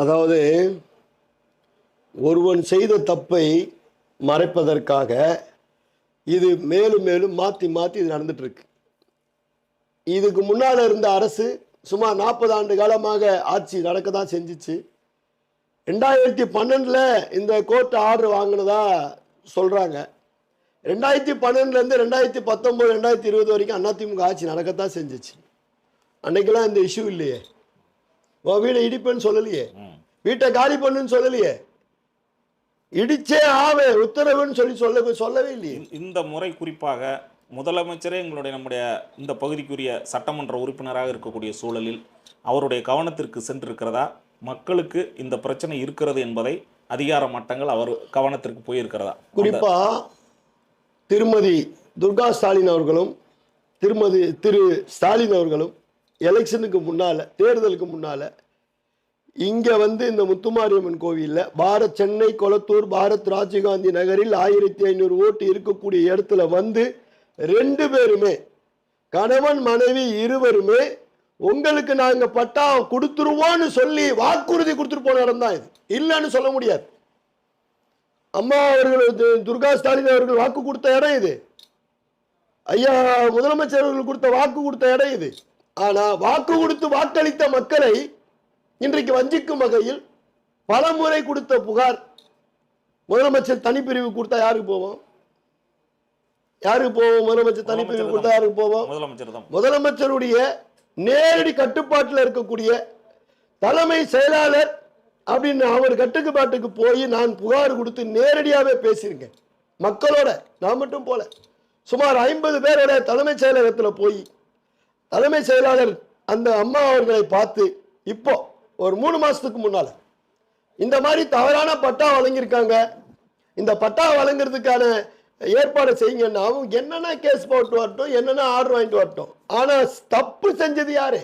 அதாவது ஒருவன் செய்த தப்பை மறைப்பதற்காக இது மேலும் மேலும் மாற்றி மாற்றி இது நடந்துட்டுருக்கு. இதுக்கு முன்னால் இருந்த அரசு சுமார் நாற்பது ஆண்டு காலமாக ஆட்சி நடக்க தான் செஞ்சிச்சு. ரெண்டாயிரத்தி பன்னெண்டில் இந்த கோர்ட் ஆர்டர் வாங்கினதா சொல்கிறாங்க ரெண்டாயிரத்தி பன்னெண்டுலேருந்து ரெண்டாயிரத்தி பத்தொம்போது ரெண்டாயிரத்தி இருபது வரைக்கும் அதிமுக ஆட்சி நடக்கத்தான் செஞ்சுச்சு. அன்னைக்கெல்லாம் இந்த இஷ்யூ இல்லையே. உன் வீடை இடிப்பேன்னு சொல்லலையே. வீட்டை காலி பண்ணுன்னு சொல்லலையே. இடிச்சே ஆவே உத்தரவுன்னு சொல்லி சொல்ல சொல்லவே இல்லையே. இந்த- முறை குறிப்பாக முதலமைச்சரே எங்களுடைய நம்முடைய இந்த பகுதிக்குரிய சட்டமன்ற உறுப்பினராக இருக்கக்கூடிய சூழலில் அவருடைய கவனத்திற்கு சென்றிருக்கிறதா? மக்களுக்கு இந்த பிரச்சனை இருக்கிறது என்பதை அதிகார மட்டங்கள் அவர் கவனத்திற்கு போயிருக்கிறதா? குறிப்பா திருமதி துர்கா ஸ்டாலின் அவர்களும் திருமதி திரு ஸ்டாலின் அவர்களும் எலெக்ஷனுக்கு முன்னால தேர்தலுக்கு முன்னால இங்கே வந்து இந்த முத்துமாரியம்மன் கோவிலில் பாரத் சென்னை கொளத்தூர் பாரத் ராஜீவ்காந்தி நகரில் ஆயிரத்தி ஐநூறு ஓட்டு இருக்கக்கூடிய இடத்துல வந்து ரெண்டு பேருமே கணவன் மனைவி இருவருமே உங்களுக்கு நாங்கள் பட்டா கொடுத்துருவோன்னு சொல்லி வாக்குறுதி கொடுத்துட்டு போன இடம் தான் இது. இல்லைன்னு சொல்ல முடியாது. அம்மா அவர்கள் துர்கா ஸ்டாலின் அவர்கள் வாக்கு கொடுத்த இடம் இது. ஐயா முதலமைச்சர் அவர்கள் கொடுத்த வாக்கு கொடுத்த இடம் இது. ஆனால் வாக்கு கொடுத்து வாக்களித்த மக்களை இன்றைக்கு வஞ்சிக்கும் வகையில் பல முறை கொடுத்த புகார் முதலமைச்சர் தனிப்பிரிவு கொடுத்தா யாருக்கு போவோம்? யாருக்கு போவோம்? முதலமைச்சர் தனிப்பிரிவு கொடுத்தா யாருக்கு போவோம்? முதலமைச்சர் முதலமைச்சருடைய நேரடி கட்டுப்பாட்டில் இருக்கக்கூடிய தலைமை செயலாளர் அப்படின்னு அவர் கட்டுப்பாட்டுக்கு போய் நான் புகார் கொடுத்து நேரடியாகவே பேசியிருக்கேன். மக்களோட நான் மட்டும் போல. சுமார் ஐம்பது பேரோட தலைமைச் செயலகத்தில் போய் தலைமை செயலாளர் அந்த அம்மா அவர்களை பார்த்து இப்போ ஒரு மூணு மாதத்துக்கு முன்னால். இந்த மாதிரி தவறான பட்டா வழங்கியிருக்காங்க. இந்த பட்டா வழங்குறதுக்கான ஏற்பாடு செய்யுங்கன்னா அவங்க என்னென்ன கேஸ் போட்டு வரட்டும் என்னென்ன ஆர்டர் வாங்கிட்டு வரட்டும். ஆனால் தப்பு செஞ்சது யாரு?